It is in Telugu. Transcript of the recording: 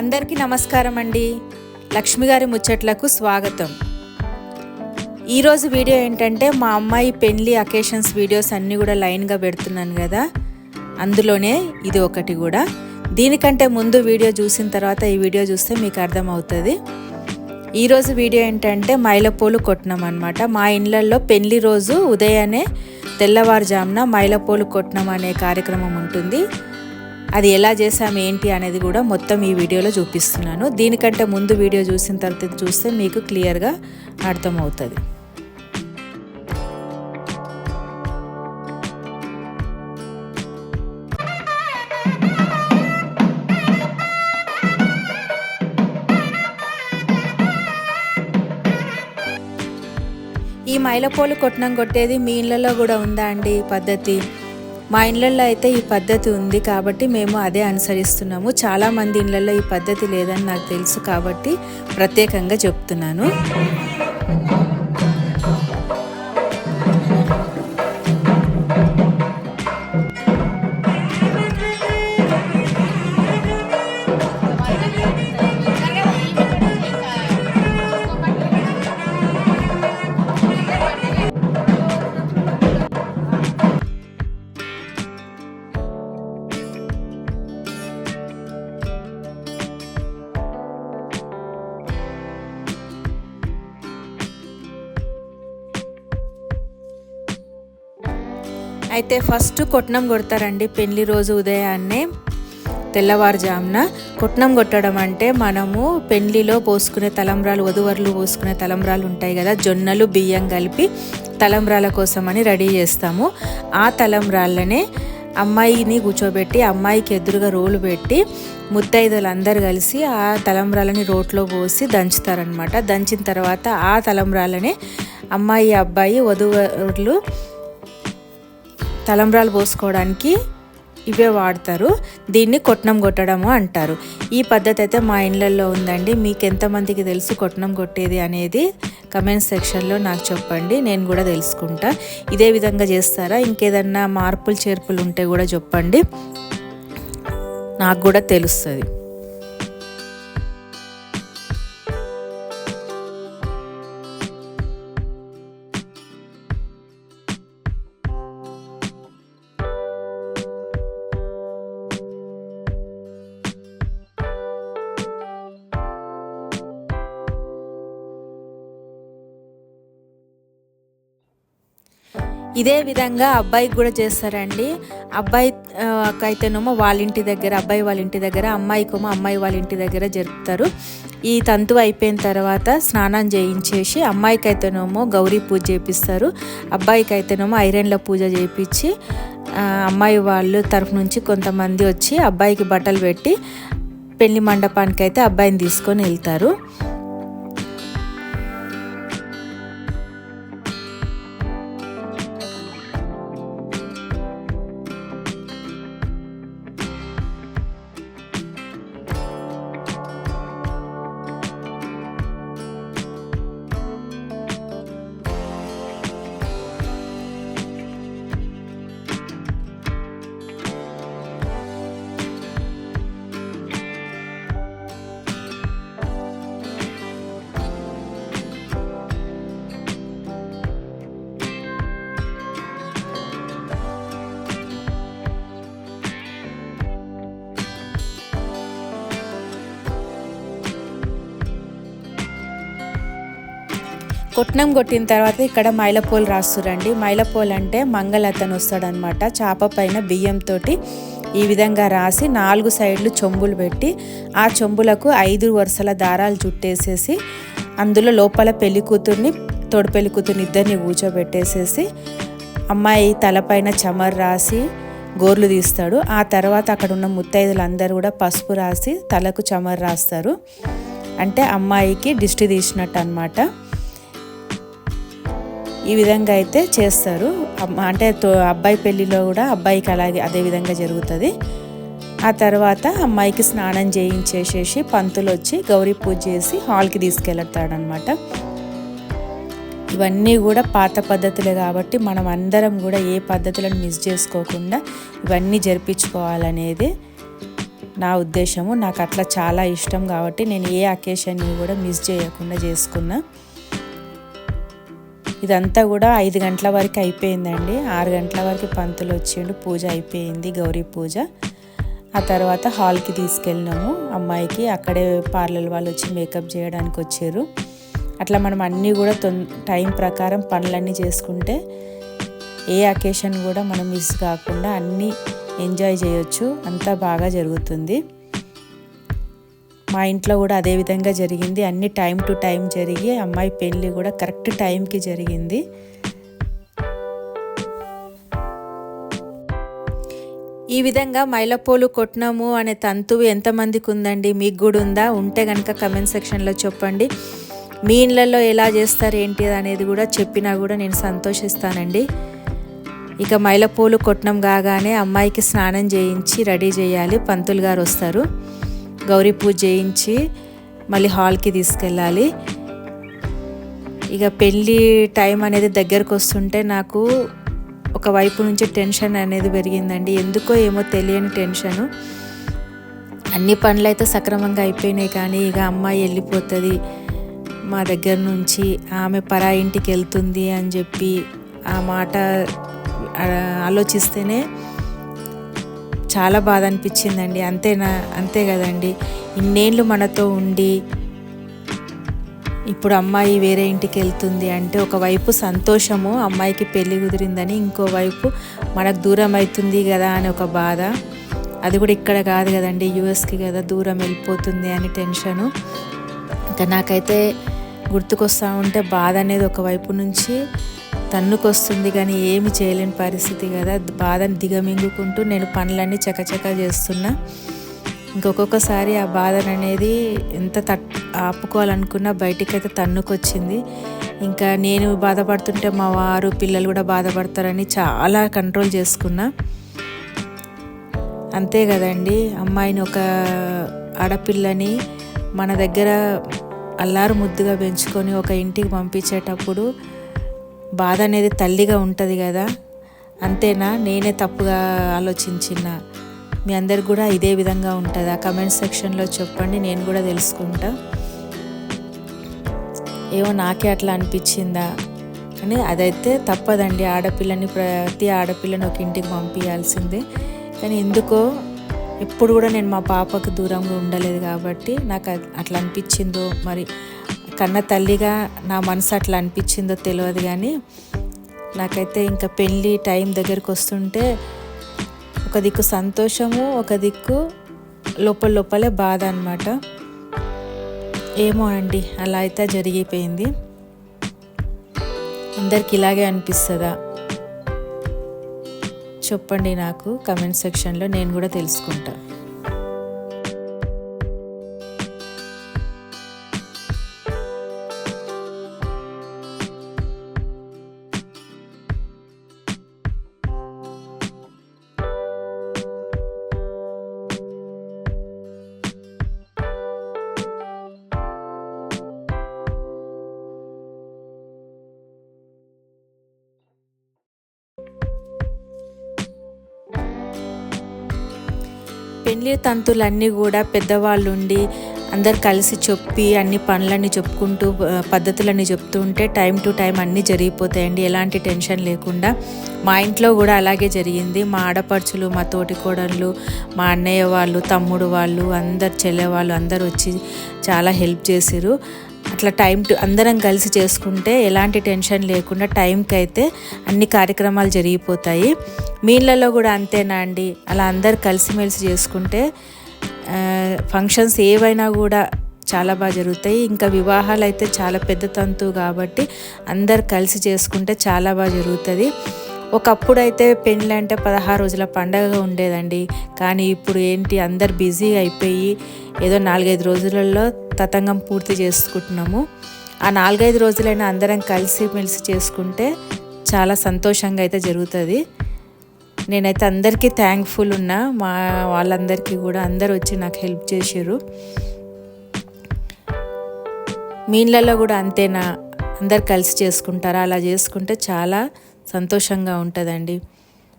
అందరికీ నమస్కారం అండి. లక్ష్మి గారి ముచ్చట్లకు స్వాగతం. ఈరోజు వీడియో ఏంటంటే మా అమ్మాయి పెళ్ళి అకేషన్స్ వీడియోస్ అన్నీ కూడా లైన్గా పెడుతున్నాను కదా. అందులోనే ఇది ఒకటి కూడా. దీనికంటే ముందు వీడియో చూసిన తర్వాత ఈ వీడియో చూస్తే మీకు అర్థమవుతుంది. ఈరోజు వీడియో ఏంటంటే మైలపోలు కొట్టినాం అనమాట మా ఇళ్ళల్లో పెళ్ళి రోజు ఉదయాన్నే తెల్లవారుజామున మైలపోలు కొట్టినాం అనే కార్యక్రమం ఉంటుంది. అది ఎలా చేసాము ఏంటి అనేది కూడా మొత్తం ఈ వీడియోలో చూపిస్తున్నాను. దీనికంటే ముందు వీడియో చూసిన తర్వాత చూస్తే మీకు క్లియర్గా అర్థమవుతుంది. ఈ మైలపోలు కొట్టడం కొట్టేది మీ ఇళ్ళలో కూడా ఉందా అండి పద్ధతి? మా ఇళ్ళల్లో అయితే ఈ పద్ధతి ఉంది కాబట్టి మేము అదే అనుసరిస్తున్నాము. చాలా మంది ఇళ్ళల్లో ఈ పద్ధతి లేదని నాకు తెలుసు కాబట్టి ప్రత్యేకంగా చెప్తున్నాను. అయితే ఫస్ట్ కొట్నం కొడతారండి పెళ్ళి రోజు ఉదయాన్నే తెల్లవారుజామున. కొట్నం కొట్టడం అంటే మనము పెళ్ళిలో పోసుకునే తలంబ్రాలు వధువరులు పోసుకునే తలంబ్రాలు ఉంటాయి కదా జొన్నలు బియ్యం కలిపి తలంబ్రాల కోసమని రెడీ చేస్తాము. ఆ తలంబ్రాలనే అమ్మాయిని కూర్చోబెట్టి అమ్మాయికి ఎదురుగా రోలు పెట్టి ముత్తైదులు అందరు కలిసి ఆ తలంబ్రాలని రోట్లో పోసి దంచుతారనమాట దంచిన తర్వాత ఆ తలంబ్రాలనే అమ్మాయి అబ్బాయి వధువరులు తలంబ్రాలు పోసుకోవడానికి ఇవే వాడతారు. దీన్ని కొట్నం కొట్టడము అంటారు. ఈ పద్ధతి అయితే మా ఇళ్ళల్లో ఉందండి. మీకు ఎంతమందికి తెలుసు కొట్నం కొట్టేది అనేది కమెంట్ సెక్షన్లో నాకు చెప్పండి. నేను కూడా తెలుసుకుంటా. ఇదే విధంగా చేస్తారా? ఇంకేదన్నా మార్పులు చేర్పులు ఉంటే కూడా చెప్పండి. నాకు కూడా తెలుస్తుంది. ఇదే విధంగా అబ్బాయికి కూడా చేస్తారండి. అబ్బాయి అయితేనేమో వాళ్ళ ఇంటి దగ్గర అబ్బాయి వాళ్ళ ఇంటి దగ్గర అమ్మాయికేమో అమ్మాయి వాళ్ళ ఇంటి దగ్గర జరుపుతారు. ఈ తంతు అయిపోయిన తర్వాత స్నానం చేయించేసి అమ్మాయికి అయితేనేమో గౌరీ పూజ చేపిస్తారు. అబ్బాయికి అయితేనేమో ఐరన్ల పూజ చేయించి అమ్మాయి వాళ్ళు తరఫు నుంచి కొంతమంది వచ్చి అబ్బాయికి బట్టలు పెట్టి పెళ్ళి మండపానికి అయితే అబ్బాయిని తీసుకొని వెళ్తారు. కొట్నం కొట్టిన తర్వాత ఇక్కడ మైలపోలు రాస్తురండి. మైలపోలు అంటే మంగళతను వస్తాడనమాట చేప పైన బియ్యంతో ఈ విధంగా రాసి నాలుగు సైడ్లు చెంబులు పెట్టి ఆ చెంబులకు ఐదు వరుసల దారాలు చుట్టేసేసి అందులో లోపల పెళ్ళి కూతుర్ని తోడు పెళ్ళి కూతుర్ని ఇద్దరిని కూర్చోబెట్టేసేసి అమ్మాయి తలపైన చమర్ రాసి గోర్లు తీస్తాడు. ఆ తర్వాత అక్కడ ఉన్న ముత్తైదులు అందరూ కూడా పసుపు రాసి తలకు చమర్ రాస్తారు. అంటే అమ్మాయికి దిష్టి తీసినట్టు అనమాట ఈ విధంగా అయితే చేస్తారు. అంటే తో- అబ్బాయి పెళ్ళిలో కూడా అబ్బాయికి అలాగే అదే విధంగా జరుగుతుంది. ఆ తర్వాత అమ్మాయికి స్నానం చేయించేసేసి పంతులు వచ్చి గౌరీ పూజ చేసి హాల్కి తీసుకెళ్తాడనమాట ఇవన్నీ కూడా పాత పద్ధతులే కాబట్టి మనం అందరం కూడా ఏ పద్ధతులను మిస్ చేసుకోకుండా ఇవన్నీ జరిపించుకోవాలనేది నా ఉద్దేశము. నాకు అట్లా చాలా ఇష్టం కాబట్టి నేను ఏ అకేషన్ని కూడా మిస్ చేయకుండా చేసుకున్నా. ఇదంతా కూడా ఐదు గంటల వరకు అయిపోయిందండి. ఆరు గంటల వరకు పంతులు వచ్చిండు పూజ అయిపోయింది గౌరీ పూజ. ఆ తర్వాత హాల్కి తీసుకెళ్ళినాము. అమ్మాయికి అక్కడే పార్లర్ వాళ్ళు వచ్చి మేకప్ చేయడానికి వచ్చారు. అట్లా మనం అన్నీ కూడా తొం టైం ప్రకారం పనులన్నీ చేసుకుంటే ఏ అకేషన్ కూడా మనం మిస్ కాకుండా అన్నీ ఎంజాయ్ చేయొచ్చు. అంతా బాగా జరుగుతుంది. మా ఇంట్లో కూడా అదే విధంగా జరిగింది. అన్ని టైం టు టైం జరిగి అమ్మాయి పెళ్ళి కూడా కరెక్ట్ టైంకి జరిగింది. ఈ విధంగా మైలపోలు కొట్టినాము అనే తంతువు ఎంతమందికి ఉందండి మీకు కూడా ఉందా? ఉంటే కనుక కమెంట్ సెక్షన్లో చెప్పండి. మీ ఇళ్ళల్లో ఎలా చేస్తారు ఏంటి అనేది కూడా చెప్పినా కూడా నేను సంతోషిస్తానండి. ఇక మైలపూలు కొట్టినం కాగానే అమ్మాయికి స్నానం చేయించి రెడీ చేయాలి. పంతులు గారు వస్తారు. గౌరీ పూజ చేయించి మళ్ళీ హాల్కి తీసుకెళ్ళాలి. ఇక పెళ్ళి టైం అనేది దగ్గరకు వస్తుంటే నాకు ఒక వైపు నుంచి టెన్షన్ అనేది పెరిగిందండి. ఎందుకో ఏమో తెలియని టెన్షను. అన్ని పనులు అయితే సక్రమంగా అయిపోయినాయి కానీ ఇక అమ్మాయి వెళ్ళిపోతుంది. మా దగ్గర నుంచి ఆమె పరా ఇంటికి వెళ్తుంది అని చెప్పి ఆ మాట ఆలోచిస్తేనే చాలా బాధ అనిపించిందండి. అంతేనా? అంతే కదండి. ఇన్నేళ్ళు మనతో ఉండి ఇప్పుడు అమ్మాయి వేరే ఇంటికి వెళ్తుంది అంటే ఒకవైపు సంతోషము అమ్మాయికి పెళ్ళి కుదిరిందని ఇంకోవైపు మనకు దూరం అవుతుంది కదా అని ఒక బాధ. అది కూడా ఇక్కడ కాదు కదండి. యూఎస్కి కదా దూరం వెళ్ళిపోతుంది అని టెన్షను. ఇంకా నాకైతే గుర్తుకొస్తూ ఉంటే బాధ అనేది ఒకవైపు నుంచి తన్నుకొస్తుంది కానీ ఏమి చేయలేని పరిస్థితి కదా. బాధను దిగమింగుకుంటూ నేను పనులన్నీ చకచక చేస్తున్నా. ఇంకొకసారి ఆ బాధను అనేది ఎంత తట్ ఆపుకోవాలనుకున్నా బయటికైతే తన్నుకొచ్చింది. ఇంకా నేను బాధపడుతుంటే మా వారు పిల్లలు కూడా బాధపడతారని చాలా కంట్రోల్ చేసుకున్నా. అంతే కదండి. అమ్మాయిని ఒక ఆడపిల్లని మన దగ్గర అల్లారు ముద్దుగా పెంచుకొని ఒక ఇంటికి పంపించేటప్పుడు బాధ అనేది తల్లిగా ఉంటుంది కదా. అంతేనా? నేనే తప్పుగా ఆలోచించిన. మీ అందరికి కూడా ఇదే విధంగా ఉంటుందా? కమెంట్ సెక్షన్లో చెప్పండి నేను కూడా తెలుసుకుంటా. ఏమో నాకే అట్లా అనిపించిందా? అని అదైతే తప్పదండి. ఆడపిల్లని ప్రతి ఆడపిల్లని ఒక ఇంటికి పంపించాల్సిందే కానీ ఎందుకో ఎప్పుడు కూడా నేను మా పాపకు దూరంగా ఉండలేదు కాబట్టి నాకు అట్లా అనిపించిందో మరి కన్న తల్లిగా నా మనసు అట్లా అనిపించిందో తెలియదు కానీ నాకైతే ఇంకా పెళ్ళి టైం దగ్గరికి వస్తుంటే ఒక దిక్కు సంతోషము ఒక దిక్కు లోపల లోపలే బాధ అనమాట ఏమో అండి అలా అయితే జరిగిపోయింది. అందరికి ఇలాగే అనిపిస్తుందా? చెప్పండి నాకు కమెంట్ సెక్షన్లో నేను కూడా తెలుసుకుంటాను పెళ్ళి తంతులన్నీ కూడా పెద్దవాళ్ళు ఉండి అందరు కలిసి చెప్పి అన్ని పనులన్నీ చెప్పుకుంటూ పద్ధతులన్నీ చెప్తూ ఉంటే టైం టు టైం అన్నీ జరిగిపోతాయండి. ఎలాంటి టెన్షన్ లేకుండా. మా ఇంట్లో కూడా అలాగే జరిగింది. మా ఆడపడుచులు మా తోటి కోడళ్ళు మా అన్నయ్య వాళ్ళు తమ్ముడు వాళ్ళు అందరు చెల్లె వాళ్ళు అందరు వచ్చి చాలా హెల్ప్ చేసిరు అట్లా టైం టు అందరం కలిసి చేసుకుంటే ఎలాంటి టెన్షన్ లేకుండా టైంకి అయితే అన్ని కార్యక్రమాలు జరిగిపోతాయి. మీ ఇళ్ళలో కూడా అంతేనా అండి? అలా అందరు కలిసిమెలిసి చేసుకుంటే ఫంక్షన్స్ ఏవైనా కూడా చాలా బాగా జరుగుతాయి. ఇంకా వివాహాలు అయితే చాలా పెద్ద తంతు కాబట్టి అందరు కలిసి చేసుకుంటే చాలా బాగా జరుగుతుంది. ఒకప్పుడు అయితే పెళ్ళి అంటే పదహారు రోజుల పండగగా ఉండేదండి. కానీ ఇప్పుడు ఏంటి అందరు బిజీ అయిపోయి ఏదో నాలుగైదు రోజులలో తతంగం పూర్తి చేసుకుంటున్నాము. ఆ నాలుగైదు రోజులైనా అందరం కలిసి మెలిసి చేసుకుంటే చాలా సంతోషంగా అయితే జరుగుతుంది. నేనైతే అందరికీ థ్యాంక్ఫుల్ ఉన్నా మా వాళ్ళందరికీ కూడా అందరు వచ్చి నాకు హెల్ప్ చేశారు. మీన్లలో కూడా అంతేనా? అందరు కలిసి చేసుకుంటారా? అలా చేసుకుంటే చాలా సంతోషంగా ఉంటుందండి.